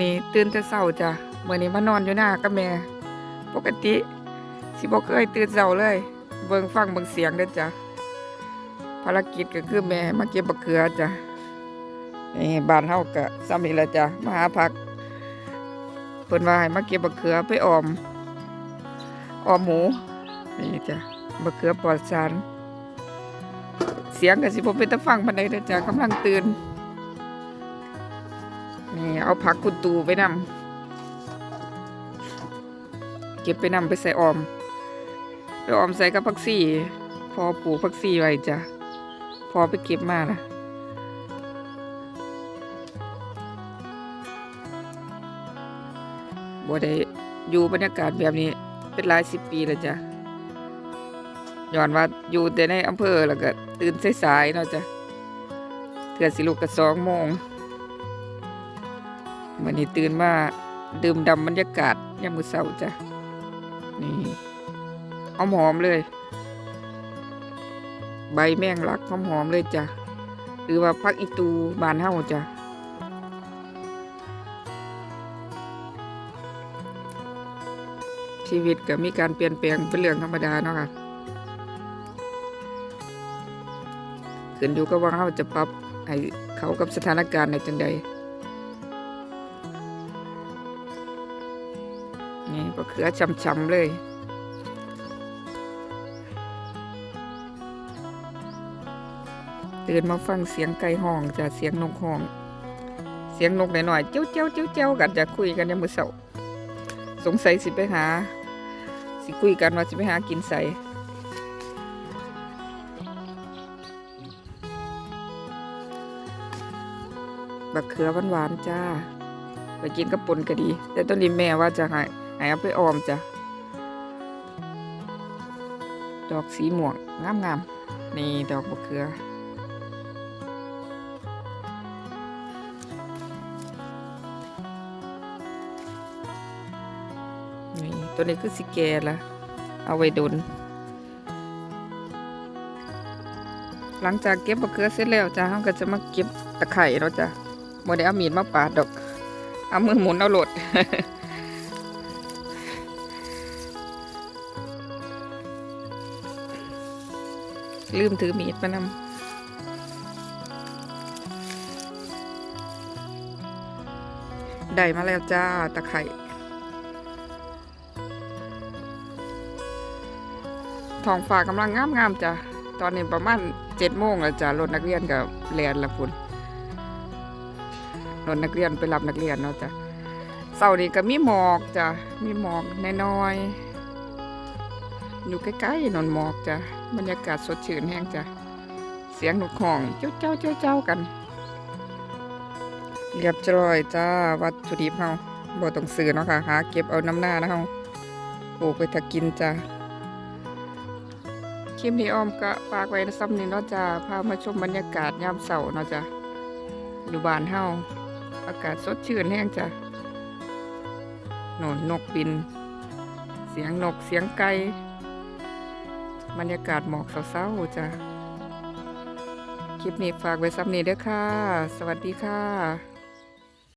นี่ตื่นแต่เช้าจ้ะเมื้อนี้มานอนอยู่หน้ากับแม่ ปกติสิบ่เคยตื่นเช้าเลย เบิ่งฟังเบิ่งเสียงเด้อจ้ะภารกิจก็คือแม่มาเก็บบักเขือจ้ะนี่บ้านเฮาก็ซ้ำนี่ละจ้ะมาหาผักเพิ่นว่าให้มาเก็บบักเขือไปออมออมหมูนี่จ้ะบักเขือปลอดสารเสียงก็สิบ่เป็นตาฟังปานใดเด้อจ้ะกำลังตื่น เอาผักกุดตูไปนำเก็บไปนำไปใส่ออมไปออมใส่กับผักซี่ พอปลูกผักซี่ไว้จ้ะพอไปเก็บมานะบ่ได้อยู่บรรยากาศแบบนี้เป็นหลายสิบปีแล้วจ้ะย้อนว่าอยู่แต่ในอำเภอแล้วก็ตื่นสายๆเนาะจ้ะเถื่อสิลูกก็สองโมง วันนี้ตื่นมาดื่มดำบรรยากาศยามมื้อเช้าจ้ะ นี่หอมหอมๆเลย ใบแมงลักหอมหอมๆเลยจ้ะ หรือว่าพักอีตูบานเฮาจ้ะชีวิตก็มีการเปลี่ยนแปลงเป็นเรื่องธรรมดาเนาะค่ะ ขึ้นอยู่กับว่าเฮาจะปรับให้เขากับสถานการณ์ในจังใด นี่ก็เขือช้ำๆเลยตื่นมาฟังเสียงไก่ห้องจะเสียงนกห้อง เสียงนกหน่อยๆเจ้าเจ้าเจ้าเจ้ากันจะคุยกันในมือเสาสงสัยสิไปหา สิคุยกันว่าสิไปหากินใส่บักเขือหวานๆจ้า ไปกินกับปนก็ดี แต่ตอนนี้แม่ว่าจะให้ เอาไปออมจ้ะ ดอกสีม่วงงามๆนี่ดอกบัเขือนี่ตัวนี้คือสิแกละเอาไว้ดน หลังจากเก็บมะเขือเสร็จแล้วจ้าเราก็จะมาเก็บตะไคร่เนาะจ้ะโมได้เอามีดมาปาดดอก เอามือหมุนเอาโหลด ลืมถือมีดมานำได้มาแล้วจ้าตะไคร่ท้องฟ้ากำลังงามงามๆจ้ะ ตอนนี้ประมาณเจ็ดโมงแล้วจ้ะรถนักเรียนกับเรียนละพุ่นรถนักเรียนไปรับนักเรียนเนาะจ้ะเสาร์นี้ก็มีหมอกจ้ะ มีหมอกน้อยๆ อยู่ใกล้ๆนอนหมอกจ้ะบรรยากาศสดชื่นแห้งจ้ะเสียงนกห้องเจ้าเจ้าเจ้าเจ้ากัน เรียบร้อยจ้าวัตถุดิบเฮาบ่ต้องซื้อเนาะค่ะหาเก็บเอาน้ำหน้านะเฮาปลูกไปถ้ากินจ้ะคลิปนี้อ้อมก็ฝากไว้นซ้ำนี้เนาะจ้าพามาชมบรรยากาศยามเสาร์เนาะจ้ะอยู่บ้านเฮาอากาศสดชื่นแห้งจ้ะน่นนกบิน เสียงนกเสียงไก่ บรรยากาศหมอกเศร้าๆจ้ะ คลิปนี้ฝากไว้ซ้ำนี้เด้อค่ะ สวัสดีค่ะ